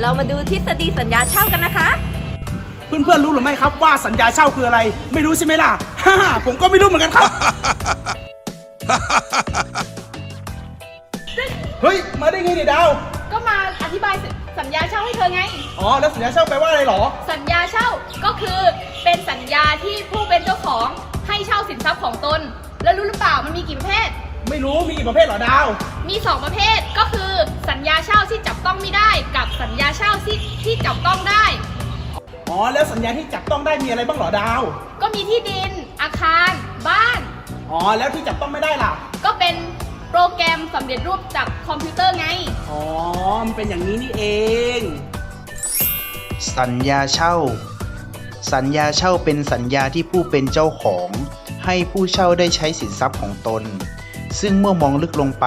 เรามาดูทฤษฎีสัญญาเช่ากันนะคะ เพื่อนๆรู้หรือไม่ครับว่าสัญญาเช่าคืออะไร ไม่รู้ใช่ไหมล่ะฮ่าผมก็ไม่รู้เหมือนกันครับ เฮ้ย มาได้ไงเนี่ยดาว ก็มาอธิบายสัญญาเช่าให้เธอไง อ๋อ แล้วสัญญาเช่าแปลว่าอะไรหรอ สัญญาเช่าก็คือเป็นสัญญาที่ผู้เป็นเจ้าของให้เช่าสินทรัพย์ของตน แล้วรู้หรือเปล่ามันมีกี่ประเภท ไม่รู้มีกี่ประเภทเหรอดาว มี2ประเภทก็คือสัญญาเช่าที่จับต้องไม่ได้กับสัญญาเช่าที่ที่จับต้องได้ อ๋อแล้วสัญญาที่จับต้องได้มีอะไรบ้างเหรอดาว ก็มีที่ดิน อาคาร บ้าน อ๋อแล้วที่จับต้องไม่ได้ล่ะ ก็เป็นโปรแกรมสำเร็จรูปจากคอมพิวเตอร์ไง อ๋อมันเป็นอย่างนี้นี่เอง สัญญาเช่า สัญญาเช่าเป็นสัญญาที่ผู้เป็นเจ้าของ ให้ผู้เช่าได้ใช้สินทรัพย์ของตน ซึ่งเมื่อมองลึกลงไป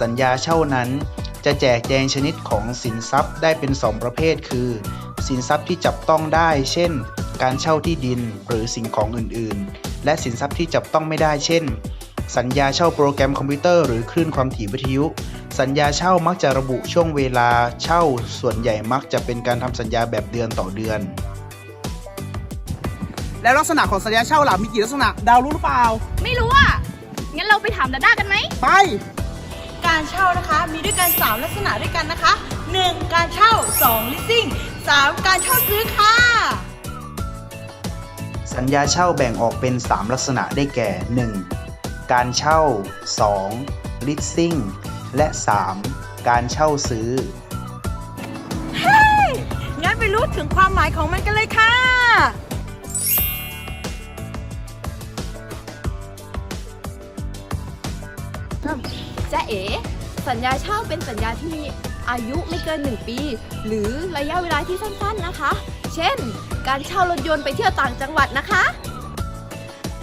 สัญญาเช่านั้น จะแจกแจงชนิดของสินทรัพย์ได้เป็นสองประเภท คือ สินทรัพย์ที่จับต้องได้ เช่น การเช่าที่ดินหรือสิ่งของอื่นๆ และสินทรัพย์ที่จับต้องไม่ได้ เช่น สัญญาเช่าโปรแกรมคอมพิวเตอร์หรือคลื่นความถี่วิทยุ สัญญาเช่ามักจะระบุช่วงเวลาเช่า ส่วนใหญ่มักจะเป็นการทำสัญญาแบบเดือนต่อเดือน แล้วลักษณะของสัญญาเช่าล่ะมีกี่ลักษณะดาวรู้หรือเปล่า ไม่รู้อะ งั้นเราไปถามดาด้ากันไหม ไป การเช่านะคะมีด้วยกัน 3 ลักษณะด้วยกันนะคะ 1. การเช่า 2. leasing 3. การเช่าซื้อค่ะ สัญญาเช่าแบ่งออกเป็น 3 ลักษณะได้แก่ 1. การเช่า 2. leasing และ 3. การเช่าซื้อ งั้นไปรู้ถึงความหมายของมันกันเลยค่ะ จะเอ๋สัญญาเช่าเป็นสัญญาที่มีอายุไม่เกิน 1 ปี หรือระยะเวลาที่สั้นๆนะคะ เช่น การเช่ารถยนต์ไปเที่ยวต่างจังหวัดนะคะ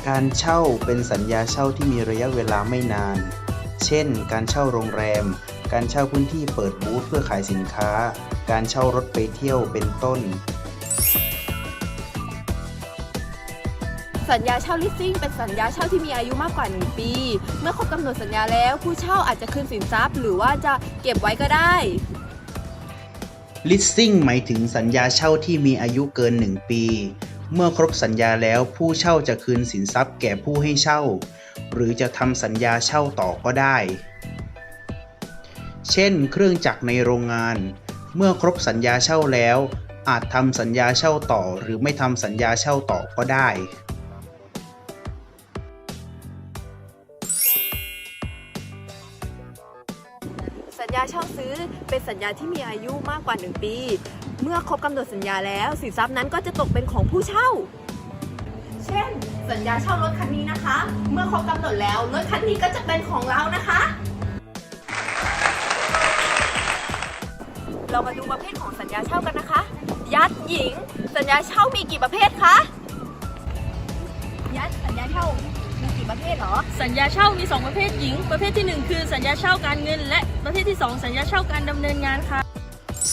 การเช่าเป็นสัญญาเช่าที่มีระยะเวลาไม่นาน เช่น การเช่าโรงแรม การเช่าพื้นที่เปิดบูธเพื่อขายสินค้า การเช่ารถไปเที่ยวเป็นต้น สัญญาเช่า leasing เป็นสัญญาเช่าที่มีอายุมากกว่า 1 ปีเมื่อครบกำหนดสัญญาแล้ว ผู้เช่าอาจจะคืนสินทรัพย์ หรือว่าจะเก็บไว้ก็ได้ leasing หมายถึงสัญญาเช่าที่มีอายุเกิน 1 ปี เมื่อครบสัญญาแล้วผู้เช่าจะคืนสินทรัพย์แก่ผู้ให้เช่า หรือจะทำสัญญาเช่าต่อก็ได้ เช่น เครื่องจักรในโรงงาน เมื่อครบสัญญาเช่าแล้ว อาจทำสัญญาเช่าต่อ หรือไม่ทำสัญญาเช่าต่อก็ได้ ญญาที่มีอายุมากกว่า 1 ปี เมื่อครบกำหนดสัญญาแล้ว สินทรัพย์นั้นก็จะตกเป็นของผู้เช่า เช่น สัญญาเช่ารถคันนี้นะคะ เมื่อครบกำหนดแล้วรถคันนี้ก็จะเป็นของเรานะคะ เรามาดูประเภทของสัญญาเช่ากันนะคะ ยัดหญิง สัญญาเช่ามีกี่ประเภทคะยัดสัญญาเช่า มีกี่ประเภทเหรอ สัญญาเช่ามี 2 ประเภทหญิง ประเภทที่ 1 คือสัญญาเช่าการเงิน และประเภทที่ 2 สัญญาเช่าการดำเนินงานค่ะ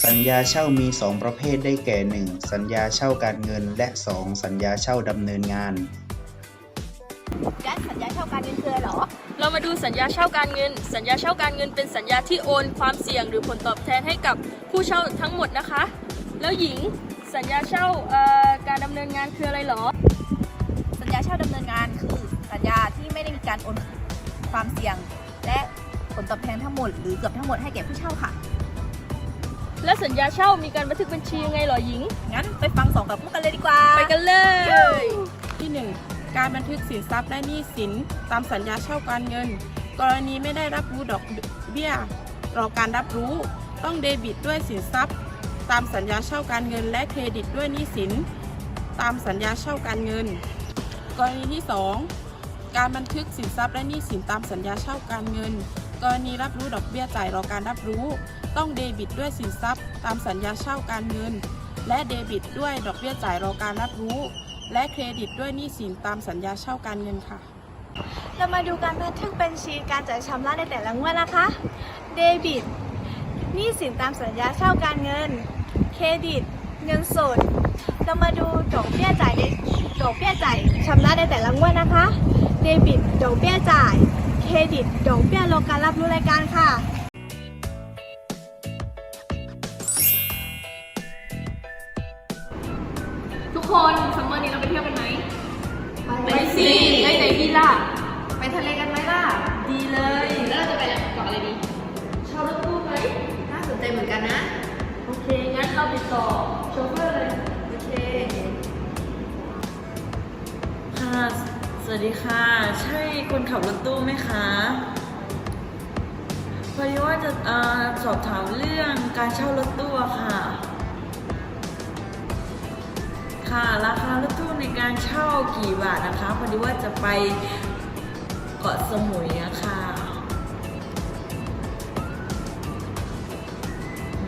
สัญญาเช่ามี 2 ประเภทได้แก่ 1. สัญญาเช่าการเงิน และ 2. สัญญาเช่าดำเนินงานยัดสัญญาเช่าการเงินคืออะไรเหรอ เรามาดูสัญญาเช่าการเงิน สัญญาเช่าการเงินเป็นสัญญาที่โอนความเสี่ยงหรือผลตอบแทนให้กับผู้เช่าทั้งหมดนะคะ แล้วหญิงสัญญาเช่าเอ่อการดำเนินงานคืออะไรเหรอสั ญญาเช่าดำเนินงานคือสัญญาที่ไม่ได้มีการโอนความเสี่ยง และผลตอบแทนทั้งหมดหรือเกือบทั้งหมดให้แก่ผู้เช่าค่ะ และสัญญาเช่ามีการบันทึกบัญชียังไงเหรอหญิง งั้นไปฟังสองกับพวกกันเลยดีกว่า ไปกันเลย ที่ 1 การบันทึกสินทรัพย์และหนี้สินตามสัญญาเช่าการเงิน กรณีไม่ได้รับรู้ดอกเบี้ยรอการรับรู้ ต้องเดบิตด้วยสินทรัพย์ ตามสัญญาเช่าการเงิน และเครดิตด้วยหนี้สิน ตามสัญญาเช่าการเงิน กรณีที่ 2 การบันทึกสินทรัพย์และหนี้สินตามสัญญาเช่าการเงิน กรณีรับรู้ดอกเบี้ยจ่ายรอการรับรู้ ต้องเดบิตด้วยสินทรัพย์ ตามสัญญาเช่าการเงิน และเดบิตด้วยดอกเบี้ยจ่ายรอการรับรู้ และเครดิตด้วยหนี้สินตามสัญญาเช่าการเงินค่ะ เรามาดูการบันทึกบัญชีการจ่ายชำระในแต่ละงวดนะคะ เดบิตหนี้สินตามสัญญาเช่าการเงิน เครดิต เงินสด เรามาดูดอกเบี้ยจ่ายในดอกเบี้ยจ่ายชำระในแต่ละงวดนะคะ เดบิตดอกเบี้ยจ่าย เครดิตดอกเบี้ยรอการรับรู้รายการค่ะคนซัมเมอร์นี้เราไปเที่ยวกันไหมไปสิไปไหนดีล่ะ ไปทะเลกันไหมล่ะ ดีเลยแล้วเราจะไปเกาะอะไรดีเช่ารถตู้ไหมน่าสนใจเหมือนกันนะ โอเค งั้นเราติดต่อโชเฟอร์เลย ค่ะ สวัสดีค่ะ ใช่คนขับรถตู้ไหมคะพอดีว่าจะอสอบถามเรื่องการเช่ารถตู้ค่ะ ค่ะราคารถตู้ในการเช่ากี่บาทนะคะพอดีว่าจะไปเกาะสมุยอะค่ะอ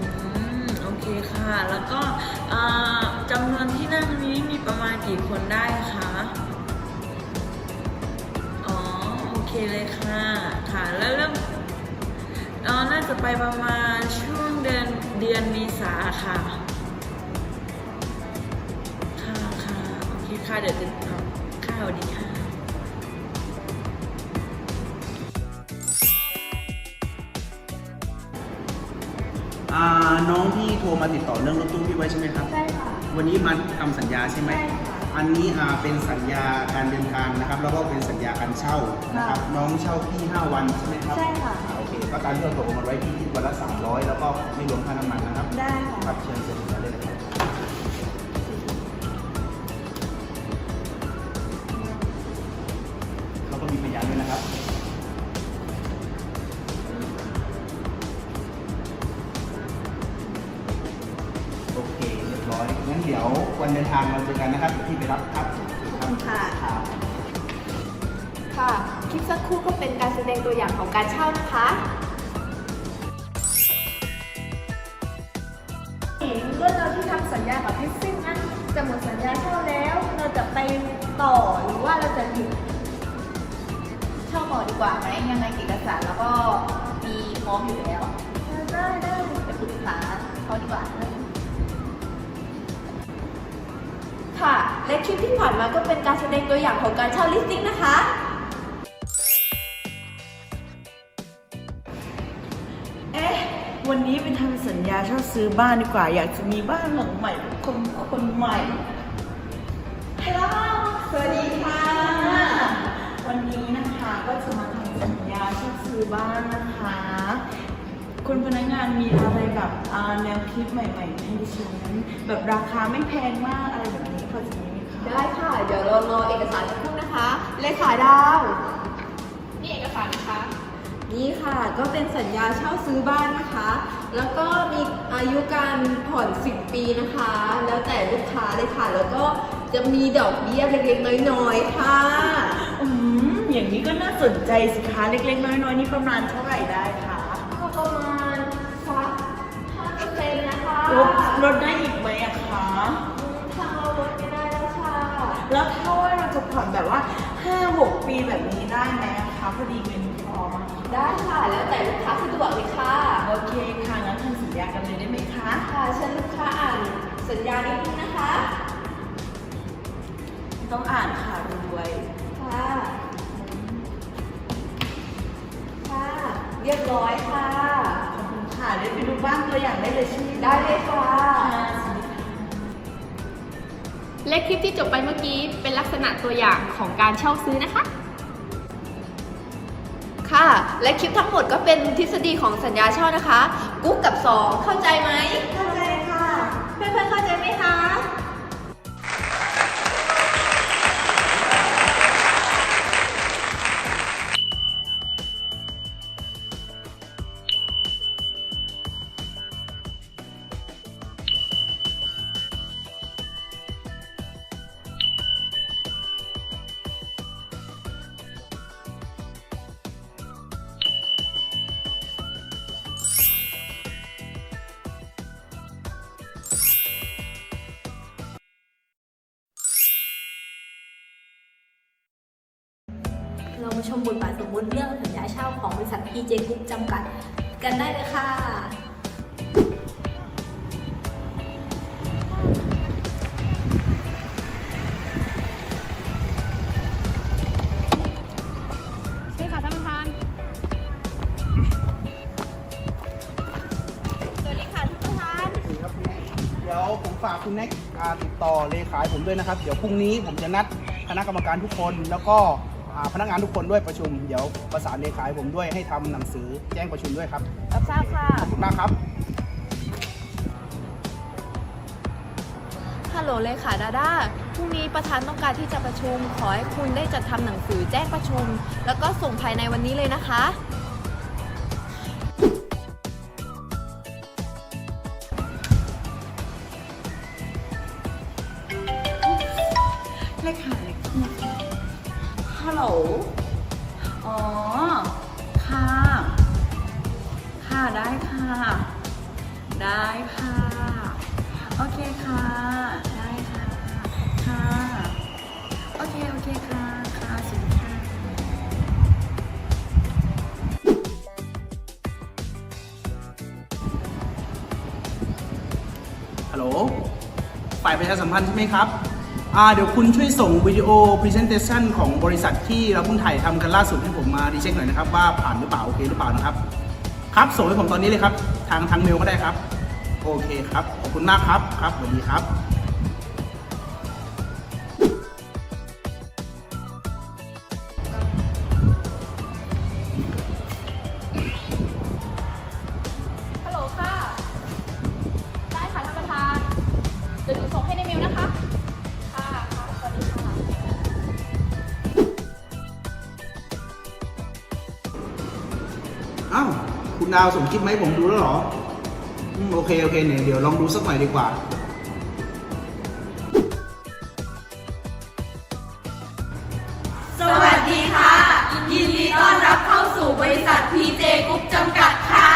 โอเคค่ะ แล้วก็จำนวนที่นั่งนี้มีประมาณกี่คนได้คะ เคเลยค่ะ ค่ะ แล้วเริ่มเอ๋อน่าจะไปประมาณช่วงเดือนเดือนเมษาค่ะ ค่ะค่ะโอเคค่ะเดี๋ยวติดต่อค่ะสวัสดีค่ะอ่าน้องที่โทรมาติดต่อเรื่องรถตู้พี่ไว้ใช่ไหมครับ ใช่ค่ะ วันนี้มาทำสัญญาใช่ไหมใช่ค่ะ อันนี้อ่าเป็นสัญญาการเดินทางนะครับ แล้วก็เป็นสัญญาการเช่านะครับ น้องเช่าพี่ 5 วันใช่ไหมครับใช่ค่ะอ่าโอเคก็ตามที่เราตกลงกันไว้ที่วันละ 300 แล้วก็ไม่รวมค่าน้ำมันนะครับได้ค่ะ ครับเชิญเซ็นสัญญาได้เลยครับ แล้วก็มีพยานด้วยนะครับ ววันเดินทางเราเจอกันนะครับเดี๋ยวพี่ไปรับครับครับค่ะครับค่ะ คลิปสักครู่ก็เป็นการแสดงตัวอย่างของการเช่านะคะเมื่อเราที่ทำสัญญากับพิซซิ่งนั้นจะหมดสัญญาเช่าแล้ว เราจะไปต่อหรือว่าเราจะหยุดเช่าต่อดีกว่าไหมยังไงเอกสารแล้วก็มีพร้อมอยู่แล้ว ได้ได้ไปปรึกษาเขาดีกว่า ค่ะ และคลิปที่ผ่านมาก็เป็นการแสดงตัวอย่างของการเช่าลิสติ้งนะคะ เอ๊ะ วันนี้ไปทำสัญญาเช่าซื้อบ้านดีกว่า อยากจะมีบ้านหลังใหม่คนคนใหม่ฮัลโหลสวัสดีค่ะ วันนี้นะคะก็จะมาทำสัญญาเช่าซื้อบ้านนะคะ คุณพนักงานมีอะไรแบบแนวคิดใหม่ๆให้ดิฉันแบบราคาไม่แพงมากอะไรแบบนี้ พอจะมีไหมคะได้ค่ะ เดี๋ยวเรารอเอกสารสักครู่นะคะ เลขาดาว นี่เอกสารนะคะ นี่ค่ะ ก็เป็นสัญญาเช่าซื้อบ้านนะคะ แล้วก็มีอายุการผ่อน 10 ปีนะคะ แล้วแต่ลูกค้าเลยค่ะ แล้วก็จะมีดอกเบี้ยเล็กๆน้อยๆ ค่ะ อืม อย่างนี้ก็น่าสนใจสิคะเล็กๆ น้อยๆ นี่ประมาณเท่าไหร่ได้คะก็ประมาณสัก5%นะคะ ลดลดได้อีก แล้วถ้าว่าเราจะผ่อนแบบว่า 5-6 ปีแบบนี้ได้ไหมอะคะพอดีเงินพอมาได้ค่ะ แล้วแต่ลูกค้าสะดวกเลยค่ะ โอเคค่ะงั้นทำสัญญากันเลยได้ไหมคะค่ะเชิญลูกค้าอ่านสัญญานิดนึงนะคะ ต้องอ่านค่ะรวยค่ะ ค่ะ เรียบร้อยค่ะ ขอบคุณค่ะได้ไปดูบ้านตัวอย่างได้เลยใช่ไหมได้เลยค่ะค่ะสวัสดีค่ะ และคลิปที่จบไปเมื่อกี้เป็นลักษณะตัวอย่างของการเช่าซื้อนะคะ ค่ะ และคลิปทั้งหมดก็เป็นทฤษฎีของสัญญาเช่านะคะ กุ๊กกับ2เข้าใจไหมเข้าใจ ชมบทบาทสมมุติเรื่องสัญญาเช่าของบริษัท PJ Group จำกัดกันได้เลยค่ะ ใช่ค่ะท่านประธาน สวัสดีค่ะทุกท่านเดี๋ยวดี๋ยวผมฝากคุณแน็กอ่าติดต่อเลขาให้ผมด้วยนะครับ เดี๋ยวพรุ่งนี้ผมจะนัดคณะกรรมการทุกคน แล้วก็อ่า พนักงานทุกคนด้วยประชุมเดี๋ยวประสานเลขาให้ผมด้วยให้ทำหนังสือแจ้งประชุมด้วยครับรับทราบค่ะ ขอบคุณมากครับ ฮัลโหลเลขาดาด้าพรุ่งนี้ประธานต้องการที่จะประชุม ขอให้คุณได้จัดทำหนังสือแจ้งประชุม แล้วก็ส่งภายในวันนี้เลยนะคะ ได้ค่ะ ได้ค่ะ โอเคค่ะ ได้ค่ะ ค่ะ โอเค โอเคค่ะ ค่ะสวัสดีค่ะฮัลโหล ฝ่ายประชาสัมพันธ์ใช่ไหมครับอ่าเดี๋ยวคุณช่วยส่งวิดีโอ Presentation ของบริษัทที่เราเพิ่งถ่ายทำกันล่าสุดให้ผมมาดีเช็คหน่อยนะครับ ว่าผ่านหรือเปล่า โอเคหรือเปล่านะครับ ครับส่งให้ผมตอนนี้เลยครับ ทางทางเมลก็ได้ครับ โอเคครับ ขอบคุณมากครับ ครับสวัสดีครับ ดาวส่งคลิปมาให้ผมดูแล้วเหรออืมโอเคโอเคเนี่ยเดี๋ยวลองดูสักหน่อยดีกว่าสวัสดีค่ะ ยินดีต้อนรับเข้าสู่บริษัท PJ Group จำกัดค่ะ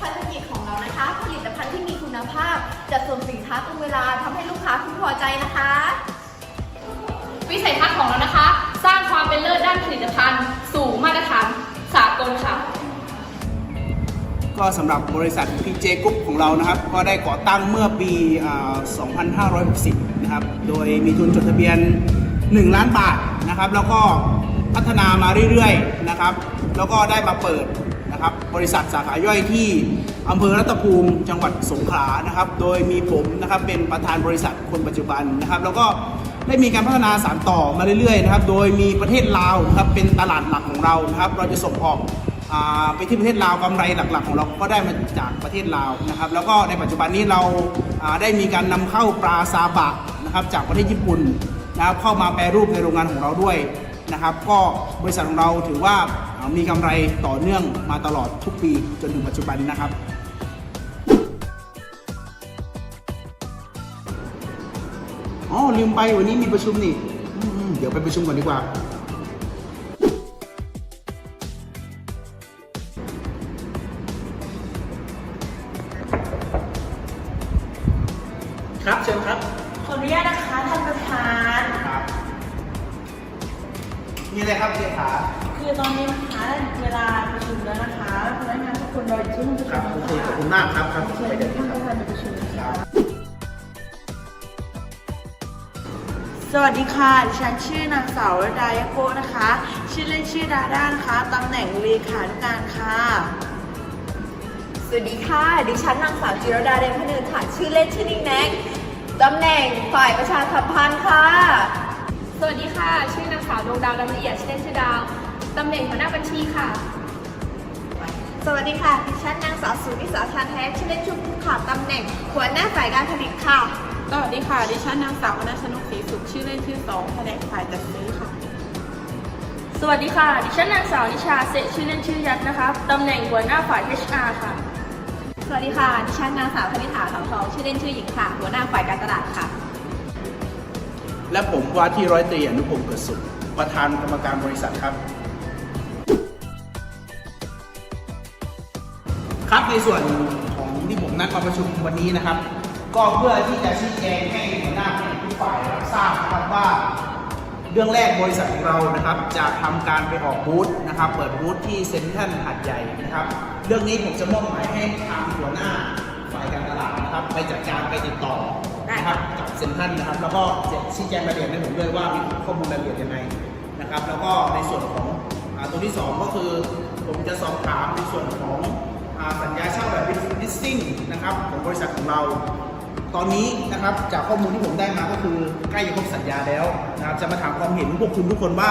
ภารกิจของเรานะคะ ผลิตภัณฑ์ที่มีคุณภาพ จัดส่งสินค้าตรงเวลาทำให้ลูกค้าพึงพอใจนะคะ วิสัยทัศน์ของเรานะคะ สร้างความเป็นเลิศด้านผลิตภัณฑ์ สู่มาตรฐานสากลค่ะ ก็สำหรับบริษัท PJ Group ของเรานะครับ ก็ได้ก่อตั้งเมื่อปี 2560 นะครับ โดยมีทุนจดทะเบียน 1 ล้านบาทนะครับ แล้วก็พัฒนามาเรื่อยๆนะครับ แล้วก็ได้มาเปิดนะครับบริษัทสาขาย่อยที่อำเภอรัตภูมิจังหวัดสงขลานะครับ โดยมีผมนะครับเป็นประธานบริษัทคนปัจจุบันนะครับ แล้วก็ ได้มีการพัฒนาสานต่อมาเรื่อยๆนะครับ โดยมีประเทศลาวนะครับเป็นตลาดหลักของเรานะครับ เราจะส่งออกไปที่ประเทศลาวกำไรหลักๆ ของเราก็ได้มาจากประเทศลาวนะครับ แล้วก็ในปัจจุบันนี้เราาได้มีการนำเข้าปลาซาบะนะครับจากประเทศญี่ปุ่นนะครับเข้ามาแปรรูปในโรงงานของเราด้วยนะครับ ก็บริษัทของเราถือว่าอ่ามีกำไรต่อเนื่องมาตลอดทุกปีจนถึงปัจจุบันนะครับ อ๋อลืมไปวันนี้มีประชุมนี่อืมๆเดี๋ยวไปประชุมก่อนดีกว่า ครับเชิญครับ ขออนุญาตนะคะท่านประธาน ครับมีอะไรครับเลขาคือตอนนี้นะคะเวลาประชุมแล้วนะคะพนักงานทุกคนรออยู่ที่ห้องประคชุรับมโอเคนะขอบคะคุณมากครับครับเชิญไปเดี๋ยวท่านคปรับระธานในประชุมนะคคะรับ สวัสดีค่ะ ดิฉันชื่อนางสาวระดายะโกะนะคะ ชื่อเล่นชื่อดาด้านะคะตำแหน่งเลขานุการค่ะ สวัสดีค่ะ ดิฉันนางสาวจิรดาเดนพนึงค่ะ ชื่อเล่นชื่อนิ่งแน็กตำแหน่งฝ่ายประชาสัมพันธ์ค่ะ สวัสดีค่ะ ชื่อนางสาวดวงดาวดำละเอียดชื่อเล่นชื่อดาวตำแหน่งหัวหน้าบัญชีค่ะ สวัสดีค่ะ ดิฉันนางสาวสุนิสาทานแท้ชื่อเล่นชุมพุค่ะตำแหน่งหัวหน้าฝ่ายการผลิตค่ะ สวัสดีค่ะ ดิฉันนางสาววรรณชนกศรีสุขชื่อเล่นชื่อสองแผนกฝ่ายจัดซื้อค่ะ สวัสดีค่ะ ดิฉันนางสาวนิชาเสะชื่อเล่นชื่อยัดนะคะตำแหน่งหัวหน้าฝ่าย HR ค่ะ สวัสดีค่ะ ดิฉันนางสาวคณิษฐาเสาทองชื่อเล่นชื่อหญิงค่ะ หัวหน้าฝ่ายการตลาดค่ะ และผมว่าที่ร้อยตรีอนุพงศ์เกิดสุข ประธานกรรมการบริษัทครับ ครับในส่วนของที่ผมนัดมาประชุมวันนี้นะครับ ก็เพื่อที่จะชี้แจงให้หัวหน้าทุกฝ่ายรับทราบนะครับว่า เรื่องแรกบริษัทของเรานะครับ จะทำการไปออกบูธนะครับ เปิดบูธที่เซ็นทรัลหัดใหญ่นะครับ เรื่องนี้ผมจะมอบหมายให้ทางหัวหน้าฝ่ายการตลาดนะครับ ไปจัดการไปติดต่อนะครับกับเซ็นทรัลนะครับ แล้วก็จะชี้แจงรายละเอียดให้ผมด้วยว่ามีข้อมูลรายละเอียดยังไงนะครับ แล้วก็ในส่วนของอตัวที่สองก็คือผมจะสอบถามในส่วนของอสัญญาเช่าแบบ leasing นะครับของบริษัทของเรา ตอนนี้นะครับจากข้อมูลที่ผมได้มาก็คือใกล้จะครบสัญญาแล้วนะครับจะมาถามความเห็นพวกคุณทุกคนว่า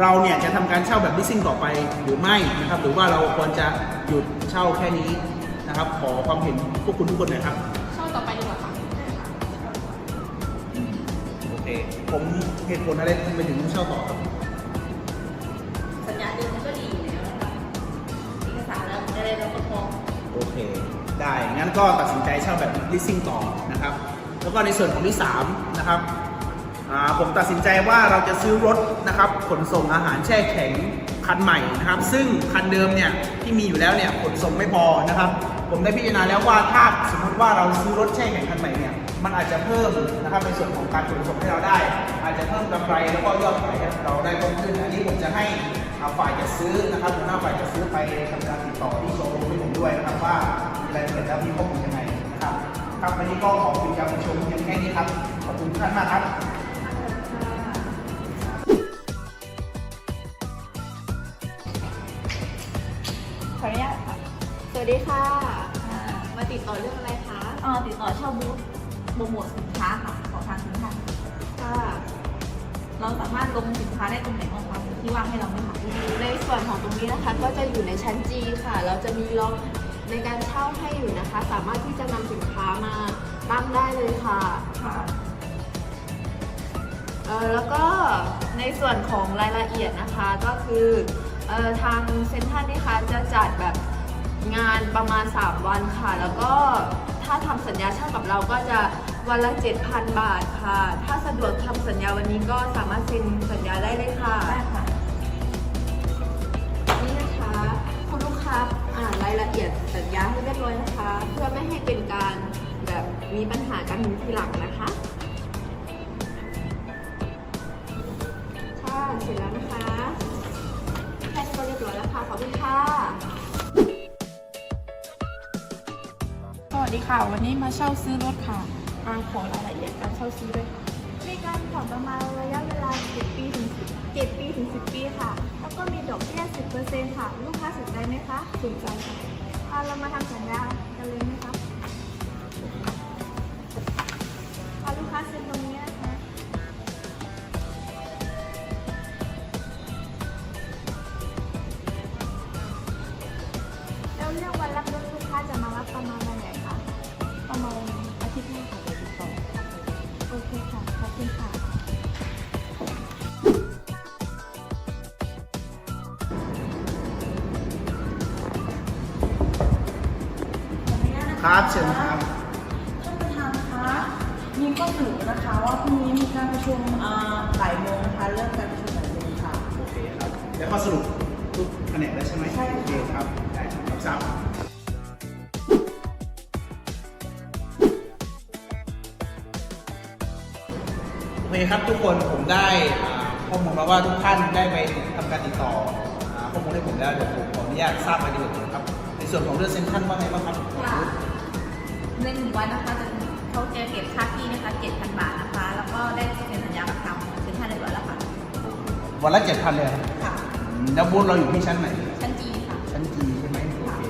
เราเนี่ยจะทำการเช่าแบบ leasing ต่อไปหรือไม่นะครับ หรือว่าเราควรจะหยุดเช่าแค่นี้นะครับ ขอความเห็นพวกคุณทุกคนหน่อยครับ เช่าต่อไปดีกว่าค่ะโอเค ผมเหตุผลอะไรทำไมถึงต้องเช่าต่อครับ ได้ งั้นก็ตัดสินใจเช่าแบบ leasing ต่อนะครับ แล้วก็ในส่วนของที่ 3 นะครับ ผมตัดสินใจว่าเราจะซื้อรถนะครับ ขนส่งอาหารแช่แข็งคันใหม่นะครับ ซึ่งคันเดิมเนี่ยที่มีอยู่แล้วเนี่ยขนส่งไม่พอนะครับ ผมได้พิจารณาแล้วว่าถ้าสมมติว่าเราซื้อรถแช่แข็งคันใหม่เนี่ย มันอาจจะเพิ่มนะครับในส่วนของการขนส่งให้เราได้ อาจจะเพิ่มกำไรแล้วก็ยอดขายเราได้เพิ่มขึ้น อันนี้ผมจะให้ฝ่ายจะซื้อนะครับหัวหน้าฝ่ายจะซื้อไปทำการติดต่อที่โชว์รูมให้ผมด้วยนะครับว่า รายละเอียดแล้วมีข้อมูลยังไงนะครับครับวันนี้ก็ขอปิดการประชุมเพียงแค่นี้ครับ ขอบคุณทุกท่านมากครับขออนุญาตค่ะสวัสดีค่ะอ่ามาติดต่อเรื่องอะไรคะ เอ่อติดต่อเช่าบูธโปรโมทสินค้าค่ะของทางสินค้าค่ะ เราสามารถลงสินค้าได้ตรงไหนบ้างคะที่ว่างให้เราไหมคะในส่วนของตรงนี้นะคะก็จะอยู่ในชั้น G ค่ะ เราจะมีล็อก ในการเช่าให้อยู่นะคะ สามารถที่จะนำสินค้ามาตั้งได้เลยค่ะค่ะเออแล้วก็ในส่วนของรายละเอียดนะคะก็คือเออทางเซ็นทรัลนี่คะจะจัดแบบงานประมาณ 3 วันค่ะ แล้วก็ถ้าทำสัญญาเช่ากับเราก็จะวันละ 7,000 บาทค่ะ ถ้าสะดวกทำสัญญาวันนี้ก็สามารถเซ็นสัญญาได้เลยค่ะ ได้ค่ะ มีปัญหากันทีหลังนะคะค่ะเสร็จแล้วนะคะแค่นี้ก็เรียบร้อยแล้วค่ะขอบคุณค่ะสวัสดีค่ะ วันนี้มาเช่าซื้อรถค่ะมาขอรายละเอียดการเช่าซื้อด้วยค่ะมีการผ่อนประมาณระยะเวลา 7 ปีถึง10 7ปีถึง 10 ปีค่ะ แล้วก็มีดอกเบี้ย 10%ค่ะ ลูกค้าสนใจไหมคะ สนใจค่ะอ่าเรามาทำสัญญากันเลยไหมคะ แผนกแล้วใช่ไหมใช่ค่ะโอเคครับได้ครับรับทราบโอเคครับทุกคนผมได้อ่าข้อมูลมาว่าทุกท่านได้ไปทำการติดต่ออ่าข้อมูลให้ผมแล้วเดี๋ยวผมขออนุญาตทราบรายละเอียดก่อนครับ ในส่วนของเรื่องเซ็นทรัลว่าไงบ้างครับค่ะในหนึ่งวันนะคะจะเขาจะเก็บค่าที่นะคะ7,000บาทนะคะ แล้วก็ได้เซ็นสัญญากับทางเซ็นทรัลเรียบร้อยแล้วค่ะวันละเจ็ดพันเลยเหรอค่ะอืม แล้วบูธเราอยู่ที่ชั้นไหน ชั้นจีค่ะ ชั้นจีใช่ไหมโอเค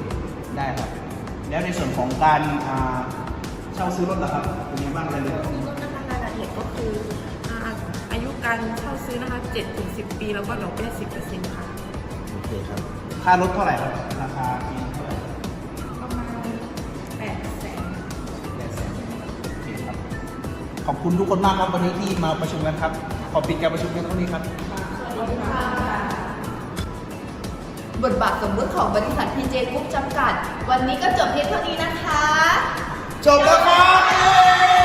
ได้ครับ แล้วในส่วนของการอ่าเช่าซื้อรถล่ะครับเป็นยังไงบ้างรายละเอียดซื้อรถนะคะรายละเอียดก็คืออ่าอายุการเช่าซื้อนะคะ7ถึง10 ปี แล้วก็ดอกเบี้ย10%ค่ะ โอเคครับ ค่ารถเท่าไหร่ครับ ราคาปีเท่าไหร่ประมาณ8แสน แปดแสนโอเคครับ ขอบคุณทุกคนมากครับวันนี้ที่มาประชุมกันครับ ขอปิดการประชุมเพียงเท่านี้ครับบ ทบาทสมมุติของบริษัท PJ Group จำกัด วันนี้ก็จบเพียงเท่านี้นะคะ จบแล้วครับ